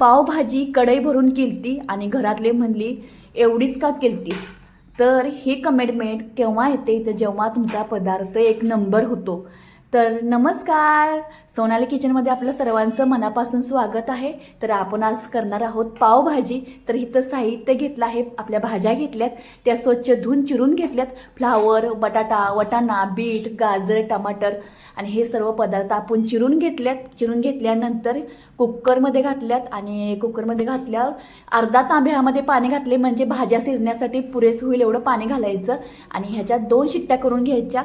पावभाजी कढई भरून केलती आणि घरातले म्हणली एवढीच का केलतीस? तर ही कमेंटमेंट केव्हा येते? तर जेव्हा तुमचा पदार्थ एक नंबर होतो. तर नमस्कार. सोनाली किचनमध्ये आपलं सर्वांचं मनापासून स्वागत आहे. तर आपण आज करणार आहोत पावभाजी. तर इथं साहित्य घेतलं आहे आपल्या भाज्या घेतल्यात. त्या स्वच्छ धुवून चिरून घेतल्यात. फ्लावर बटाटा वटाणा बीट गाजर टमाटर आणि हे सर्व पदार्थ आपण चिरून घेतल्यात. चिरून घेतल्यानंतर कुकरमध्ये घातल्यात आणि कुकरमध्ये घातल्यावर अर्धा तांब्यामध्ये पाणी घातले. म्हणजे भाज्या शिजण्यासाठी पुरेसं होईल एवढं पाणी घालायचं आणि ह्याच्यात दोन शिट्ट्या करून घ्यायच्या.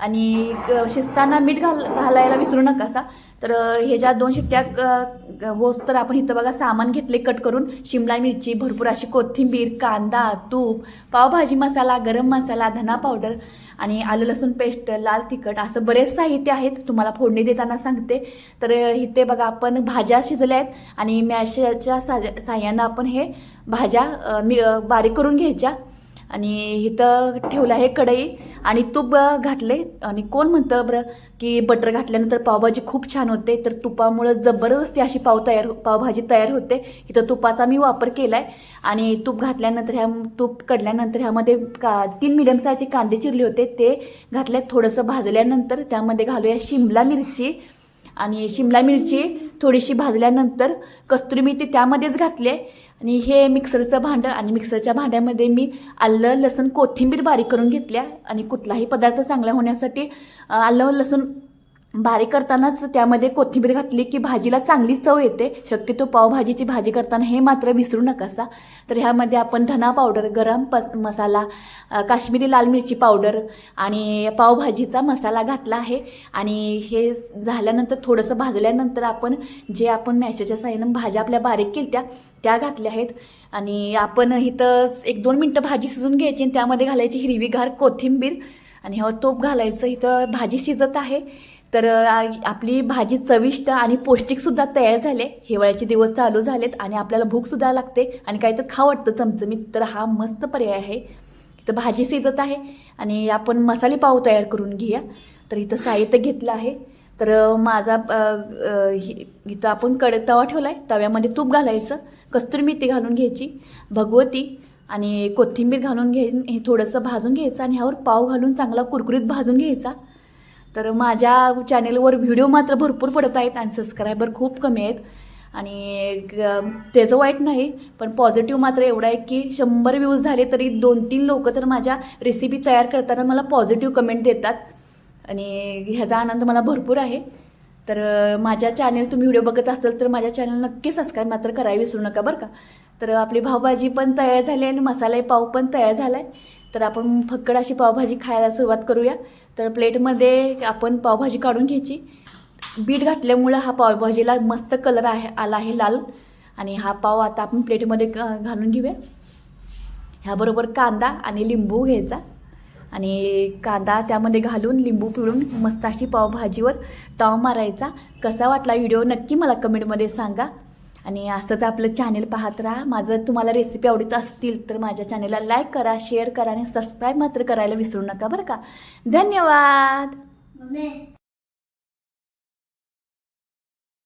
आणि शिजताना मीठ घाल घालायला विसरू नका असा तर अ, ह्याच्या दोन शिट्ट्या होस तर आपण इथं बघा सामान घेतले कट करून. शिमला मिरची भरपूर अशी कोथिंबीर कांदा तूप पावभाजी मसाला गरम मसाला धना पावडर आणि आलं लसूण पेस्ट लाल तिखट असं बरेच साहित्य आहेत. तुम्हाला फोडणी देताना सांगते. तर इथे बघा आपण भाज्या शिजल्या आहेत आणि मॅशच्या सा साह्यानं आपण हे भाज्या मी बारीक करून घ्यायच्या. आणि इथं ठेवलं आहे कढई आणि तूप घातले आणि कोण म्हणतं बरं की बटर घातल्यानंतर पावभाजी खूप छान होते तर तुपामुळं जबरदस्ती अशी पाव तयार पावभाजी तयार होते. इथं तुपाचा मी वापर केला आहे आणि तूप घातल्यानंतर ह्या तूप कडल्यानंतर ह्यामध्ये का तीन मिडियम साईजचे कांदे चिरले होते. ते घातले थोडंसं भाजल्यानंतर त्यामध्ये घालूया शिमला मिरची. आणि शिमला मिरची थोडीशी भाजल्यानंतर कस्तुरी मेथी त्यामध्येच घातले आणि हे मिक्सरचं भांडं आणि मिक्सरच्या भांड्यामध्ये मी आलं लसूण कोथिंबीर बारीक करून घेतल्या आणि कुठलाही पदार्थ चांगला होण्यासाठी आलं लसूण बारीक करतानाच त्यामध्ये कोथिंबीर घातली की भाजीला चांगली चव येते. शक्यतो पावभाजीची भाजी करताना हे मात्र विसरू नकासा. तर ह्यामध्ये आपण धना पावडर गरम पस मसाला काश्मीरी लाल मिरची पावडर आणि पावभाजीचा मसाला घातला आहे. आणि हे झाल्यानंतर थोडंसं भाजल्यानंतर आपण जे आपण मॅशच्या साह्यानं भाज्या आपल्या बारीक केल्या त्या घातल्या आहेत. आणि आपण इथं एक दोन मिनटं भाजी शिजून घ्यायची आणि त्यामध्ये घालायची हिरवीगार कोथिंबीर. आणि हो तोप घालायचं. इथं भाजी शिजत आहे. तर आपली भाजी चविष्ट आणि पौष्टिकसुद्धा तयार झाले. हिवाळ्याचे दिवस चालू झालेत आणि आपल्याला भूकसुद्धा लागते आणि काहीतरी खा वाटतं चमचमीत तर हा मस्त पर्याय आहे. तर भाजी शिजत आहे आणि आपण मसाले पाव तयार करून घेऊया. तर इथं साहित्य घेतलं आहे. तर माझा इथं आपण कड तवा ठेवला आहे तव्यामध्ये तूप घालायचं. कस्तुरी मेथी घालून घ्यायची भगवती आणि कोथिंबीर घालून घे हे थोडंसं भाजून घ्यायचं आणि ह्यावर पाव घालून चांगला कुरकुरीत भाजून घ्यायचा. तर माझ्या चॅनेलवर व्हिडिओ मात्र भरपूर पडत आहेत आणि सबस्क्रायबर खूप कमी आहेत. आणि ग- त्याचं वाईट नाही पण पॉझिटिव्ह मात्र एवढं आहे की शंभर व्ह्यूज झाले तरी दोन तीन लोक तर माझ्या रेसिपी तयार करताना मला पॉझिटिव्ह कमेंट देतात. आणि ह्याचा आनंद मला भरपूर आहे. तर माझ्या चॅनेल तुम्ही व्हिडिओ बघत असाल तर माझ्या चॅनल नक्की सबस्क्राईब मात्र करायला विसरू नका बरं का. तर आपली भावभाजी पण तयार झाली आणि मसाले पाव पण तयार झाला आहे तर आपण फक्कड अशी पावभाजी खायला सुरुवात करूया. तर प्लेटमध्ये आपण पावभाजी काढून घ्यायची. बीट घातल्यामुळं हा पावभाजीला मस्त कलर आहे आला आहे लाल. आणि हा पाव आता आपण प्लेटमध्ये घालून घेऊया. ह्याबरोबर कांदा आणि लिंबू घ्यायचा. आणि कांदा त्यामध्ये घालून लिंबू पिळून मस्त अशी पावभाजीवर ताव मारायचा. कसा वाटला व्हिडिओ नक्की मला कमेंटमध्ये सांगा. आणि असंच आपलं चॅनेल पाहत राहा माझं तुम्हाला रेसिपी आवडत असतील तर माझ्या चॅनेलला लाईक करा शेअर करा आणि सबस्क्राईब मात्र करायला विसरू नका बरं का? धन्यवाद.